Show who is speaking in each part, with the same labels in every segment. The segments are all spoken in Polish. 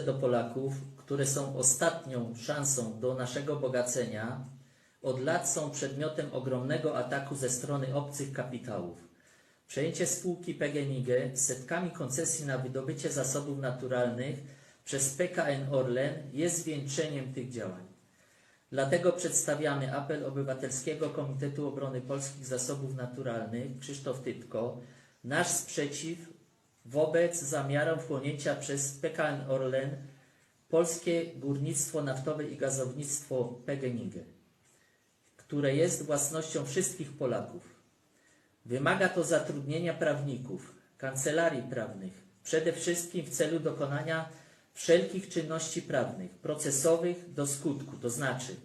Speaker 1: do Polaków, które są ostatnią szansą do naszego bogacenia, od lat są przedmiotem ogromnego ataku ze strony obcych kapitałów. Przejęcie spółki PGNiG z setkami koncesji na wydobycie zasobów naturalnych przez PKN Orlen jest zwieńczeniem tych działań. Dlatego przedstawiamy apel Obywatelskiego Komitetu Obrony Polskich Zasobów Naturalnych Krzysztof Tytko, nasz sprzeciw wobec zamiaru wchłonięcia przez PKN Orlen Polskie Górnictwo Naftowe i Gazownictwo PGNiG, które jest własnością wszystkich Polaków. Wymaga to zatrudnienia prawników, kancelarii prawnych, przede wszystkim w celu dokonania wszelkich czynności prawnych, procesowych do skutku, to znaczy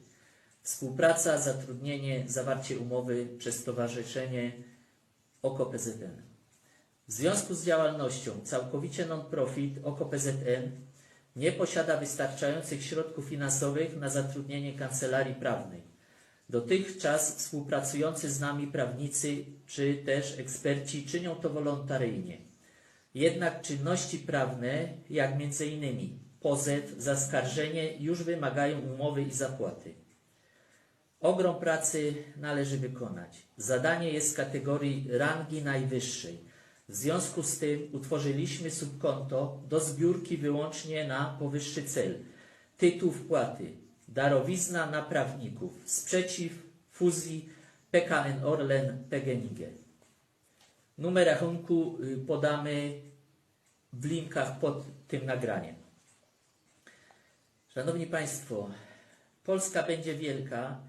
Speaker 1: współpraca, zatrudnienie, zawarcie umowy przez Stowarzyszenie OKO-PZN. W związku z działalnością całkowicie non-profit OKO-PZN nie posiada wystarczających środków finansowych na zatrudnienie kancelarii prawnej. Dotychczas współpracujący z nami prawnicy czy też eksperci czynią to wolontaryjnie. Jednak czynności prawne, jak m.in. pozew, zaskarżenie, już wymagają umowy i zapłaty. Ogrom pracy należy wykonać. Zadanie jest z kategorii rangi najwyższej. W związku z tym utworzyliśmy subkonto do zbiórki wyłącznie na powyższy cel. Tytuł wpłaty darowizna na prawników. Sprzeciw fuzji PKN Orlen PGNiG. Numer rachunku y, podamy w linkach pod tym nagraniem. Szanowni Państwo, Polska będzie wielka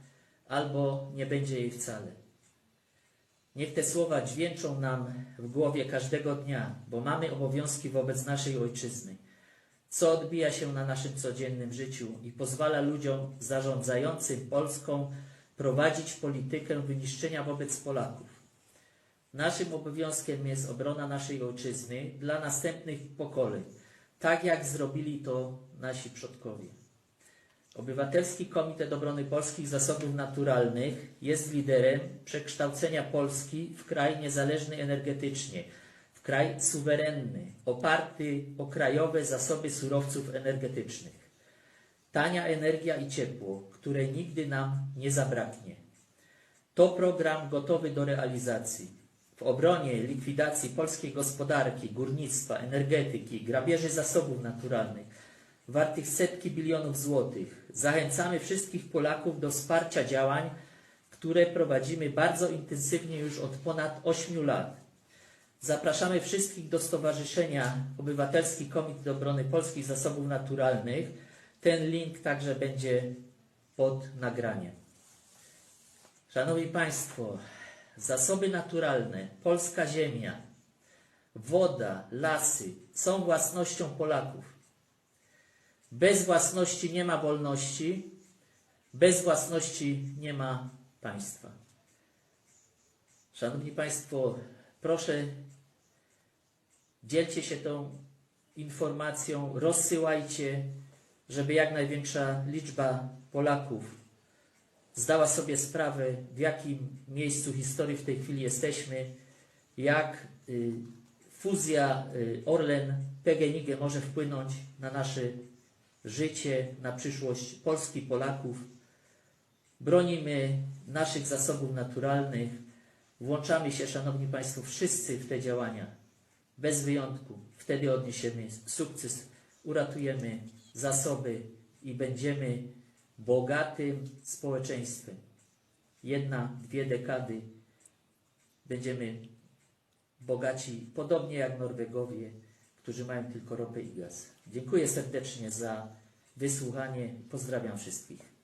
Speaker 1: albo nie będzie jej wcale. Niech te słowa dźwięczą nam w głowie każdego dnia, bo mamy obowiązki wobec naszej ojczyzny, co odbija się na naszym codziennym życiu i pozwala ludziom zarządzającym Polską prowadzić politykę wyniszczenia wobec Polaków. Naszym obowiązkiem jest obrona naszej ojczyzny dla następnych pokoleń, tak jak zrobili to nasi przodkowie. Obywatelski Komitet Obrony Polskich Zasobów Naturalnych jest liderem przekształcenia Polski w kraj niezależny energetycznie, w kraj suwerenny, oparty o krajowe zasoby surowców energetycznych. Tania energia i ciepło, której nigdy nam nie zabraknie. To program gotowy do realizacji. W obronie likwidacji polskiej gospodarki, górnictwa, energetyki, grabieży zasobów naturalnych, wartych setki bilionów złotych, zachęcamy wszystkich Polaków do wsparcia działań, które prowadzimy bardzo intensywnie już od ponad 8 lat. Zapraszamy wszystkich do Stowarzyszenia Obywatelski Komitet Obrony Polskich Zasobów Naturalnych. Ten link także będzie pod nagraniem. Szanowni Państwo, zasoby naturalne, polska ziemia, woda, lasy są własnością Polaków. Bez własności nie ma wolności, bez własności nie ma państwa. Szanowni Państwo, proszę, dzielcie się tą informacją, rozsyłajcie, żeby jak największa liczba Polaków zdała sobie sprawę, w jakim miejscu historii w tej chwili jesteśmy, jak y, fuzja y, Orlen-PGNiG może wpłynąć na nasze życie, na przyszłość Polski, Polaków. Bronimy naszych zasobów naturalnych. Włączamy się, Szanowni Państwo, wszyscy w te działania, bez wyjątku. Wtedy odniesiemy sukces, uratujemy zasoby i będziemy bogatym społeczeństwem. Jedna, dwie dekady będziemy bogaci, podobnie jak Norwegowie, którzy mają tylko ropę i gaz. Dziękuję serdecznie za wysłuchanie. Pozdrawiam wszystkich.